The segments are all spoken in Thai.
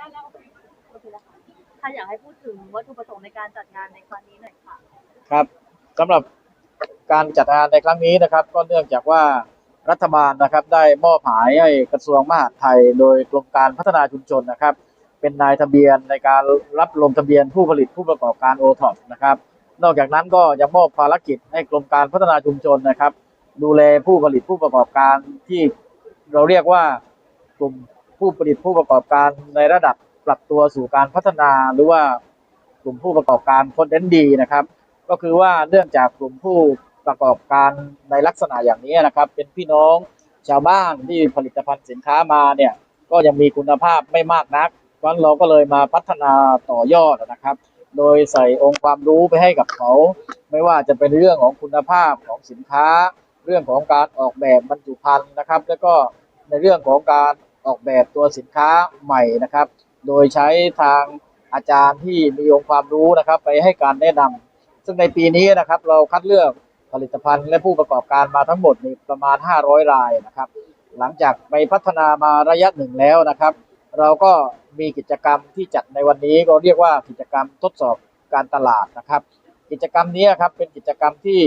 ได้แล้วโอเคแล้วค่ะถ้าอยากให้พูดถึงวัตถุประสงค์ในการจัดงานในครั้งนี้หน่อยค่ะ ครับสำหรับการจัดงานในครั้งนี้นะครับ ก็เนื่องจากว่ารัฐบาลนะครับ ได้มอบหมายให้กระทรวงมหาดไทย โดยกรมการพัฒนาชุมชนนะครับ เป็นนายทะเบียนในการรับลงทะเบียนผู้ผลิตผู้ประกอบการโอท็อปนะครับ นอกจากนั้นก็ยังมอบภารกิจให้กรมการพัฒนาชุมชนนะครับ ดูแลผู้ผลิตผู้ประกอบการที่เราเรียกว่ากลุ่ม ผู้ผลิตผู้ประกอบการในระดับปรับตัวสู่การพัฒนาหรือว่ากลุ่มผู้ประกอบการคนเด่นดีนะครับ ก็คือว่าเนื่องจากกลุ่มผู้ประกอบการในลักษณะอย่างนี้นะครับ เป็นพี่น้องชาวบ้านที่ผลิตภัณฑ์สินค้ามาเนี่ยก็ยังมีคุณภาพไม่มากนักเพราะฉะนั้นเราก็เลยมาพัฒนาต่อยอดนะครับ โดยใส่องค์ความรู้ไปให้กับเขา ไม่ว่าจะเป็นเรื่องของคุณภาพของสินค้า เรื่องของการออกแบบบรรจุภัณฑ์นะครับ แล้วก็ในเรื่องของการ ออกแบบตัวสินค้าใหม่นะครับ โดยใช้ทางอาจารย์ที่มีองค์ความรู้นะครับ ไปให้การแนะนำซึ่งในปีนี้นะครับเราคัดเลือกผลิตภัณฑ์และผู้ประกอบการมาทั้งหมดนี่ประมาณ 500 รายนะครับ หลังจากไปพัฒนามาระยะหนึ่งแล้วนะครับ เราก็มีกิจกรรมที่จัดในวันนี้ก็เรียกว่ากิจกรรมทดสอบการตลาดนะครับ กิจกรรมนี้ครับเป็นกิจกรรมที่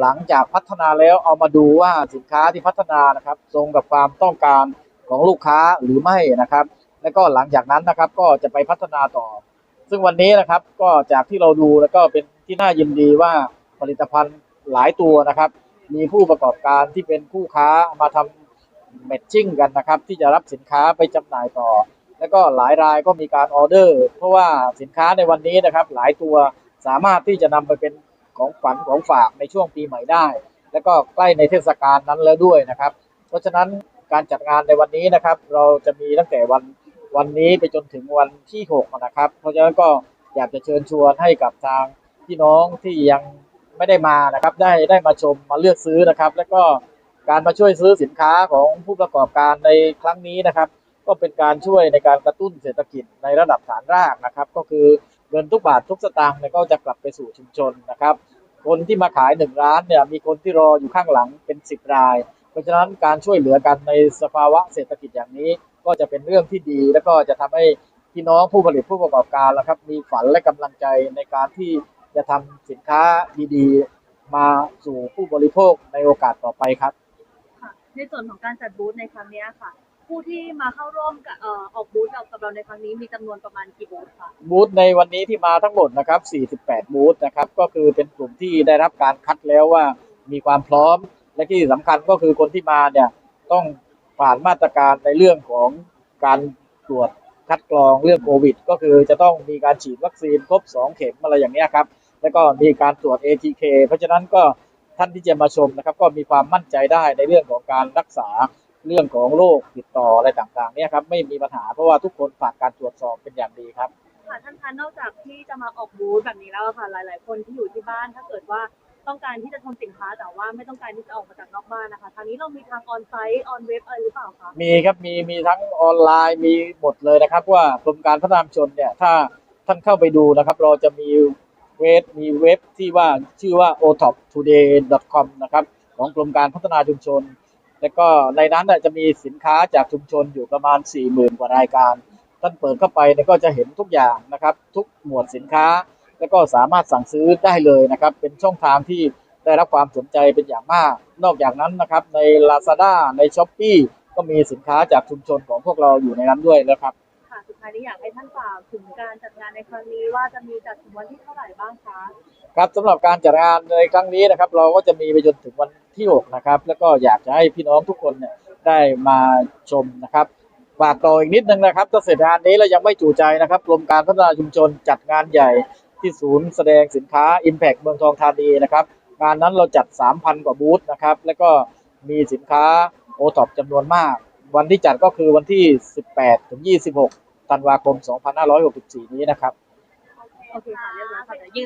หลังจากพัฒนาแล้วเอามาดูว่าสินค้าที่พัฒนานะครับ ตรงกับความต้องการ ของลูกค้าหรือไม่นะครับ แล้วก็หลังจากนั้นนะครับก็จะไปพัฒนาต่อ ซึ่งวันนี้นะครับก็จากที่เราดูแล้วก็เป็นที่น่ายินดีว่าผลิตภัณฑ์หลายตัวนะครับ มีผู้ประกอบการที่เป็นคู่ค้ามาทำแมทชิ่งกันนะครับ ที่จะรับสินค้าไปจำหน่ายต่อ แล้วก็หลายรายก็มีการออเดอร์ เพราะว่าสินค้าในวันนี้นะครับ หลายตัวสามารถที่จะนำไปเป็นของขวัญของฝากในช่วงปีใหม่ได้ แล้วก็ใกล้ในเทศกาลนั้นแล้วด้วยนะครับ เพราะฉะนั้น การจัดงานในวันนี้นะครับ เราจะมีตั้งแต่วันวันนี้ไปจนถึงวันที่6นะครับ เพราะฉะนั้นก็อยากจะเชิญชวนให้กับทางพี่น้องที่ยังไม่ได้มานะครับ ได้ได้มาชมมาเลือกซื้อนะครับ แล้วก็การมาช่วยซื้อสินค้าของผู้ประกอบการในครั้งนี้นะครับ ก็เป็นการช่วยในการกระตุ้นเศรษฐกิจในระดับฐานรากนะครับ ก็คือเงินทุกบาททุกสตางค์เนี่ยก็จะกลับไปสู่ชุมชนนะครับ คนที่มาขายหนึ่งร้านเนี่ยมีคนที่รออยู่ข้างหลังเป็นสิบราย เพราะฉะนั้นการช่วยเหลือกันในสภาวะเศรษฐกิจอย่างนี้ ก็จะเป็นเรื่องที่ดี แล้วก็จะทำให้พี่น้องผู้ผลิตผู้ประกอบการนะครับ มีฝันและกำลังใจในการที่จะทำสินค้าดีๆ มาสู่ผู้บริโภคในโอกาสต่อไปครับค่ะในส่วนของการจัดบูธในครั้งนี้ค่ะผู้ที่มาเข้าร่วมกับเอ่อออกบูธกับเราในครั้งนี้มีจำนวนประมาณกี่บูธคะบูธในวันนี้ที่มาทั้งหมดนะครับ 48 บูธนะครับ ก็คือเป็นกลุ่มที่ได้รับการคัดแล้วว่ามีความพร้อม และที่สำคัญก็คือคนที่มาเนี่ยต้องผ่านมาตรการในเรื่องของการตรวจคัดกรองเรื่องโควิด ก็คือจะต้องมีการฉีดวัคซีนครบ 2 เข็มอะไรอย่างนี้ครับ แล้วก็มีการตรวจ ATK เพราะฉะนั้นก็ท่านที่จะมาชมนะครับ ก็มีความมั่นใจได้ในเรื่องของการรักษาเรื่องของโรคติดต่ออะไรต่างๆเนี่ยครับไม่มีปัญหาเพราะว่าทุกคนผ่านการตรวจสอบเป็นอย่างดีครับค่ะท่านคะนอกจากที่จะมาออกบูธแบบนี้แล้วค่ะหลาย ๆ คนที่อยู่ที่บ้านถ้าเกิดว่า ต้องการที่จะชมสินค้าแต่ว่าไม่ต้องการที่จะออกมาจากนอกบ้านนะคะทางนี้เรามีทางออนไซต์ออนเว็บอะไรหรือเปล่าคะมีครับมีมีทั้งออนไลน์มีหมดเลยนะครับ ว่ากรมการพัฒนาชุมชนเนี่ยถ้าท่านเข้าไปดูนะครับ เราจะมีเว็บมีเว็บที่ว่าชื่อว่า otoptoday.com นะครับของกรมการพัฒนาชุมชน แล้วก็ในนั้นน่ะจะมีสินค้าจากชุมชนอยู่ประมาณ 40,000 กว่ารายการ ท่านเปิดเข้าไปเนี่ยก็จะเห็นทุกอย่างนะครับ ทุกหมวดสินค้า แล้วก็สามารถสั่งซื้อได้เลยนะครับ เป็นช่องทางที่ได้รับความสนใจเป็นอย่างมาก นอกจากนั้นนะครับใน Lazada ใน s h อ p e e ก็มีสินค้าจากชุมชนของพวกเราอยู่ในนั้นด้วยนะครับค่ะสุดท้ายนี้อยากให้ท่านฝากถึงการจัดงานในครั้งนี้ว่าจะมีจัดถึงวันที่เท่าไหร่บ้างคะ ครับสำหรับการจัดงานในครั้งนี้นะครับ เราก็จะมีไปจนถึงวันที่ 6 นะครับ แล้วก็อยากจะให้พี่น้องทุกคนเนี่ยได้มาชมนะครับฝากต่ออีกนิดนึงนะครับถ้าเสร็จงานนี้แล้วยังไม่จูใจนะครับกรมการพัฒนาชุมชนจัดงานใหญ่ ที่ศูนย์แสดงสินค้า Impact เมืองทองธานีนะครับ งานนั้นเราจัด 3,000 กว่าบูธนะครับ แล้วก็มีสินค้าโอท็อปจำนวนมาก วันที่จัดก็คือวันที่ 18 ถึง 26 ธันวาคม 2564 นี้นะครับ โอเคค่ะเรียบร้อยค่ะเดี๋ยวยืน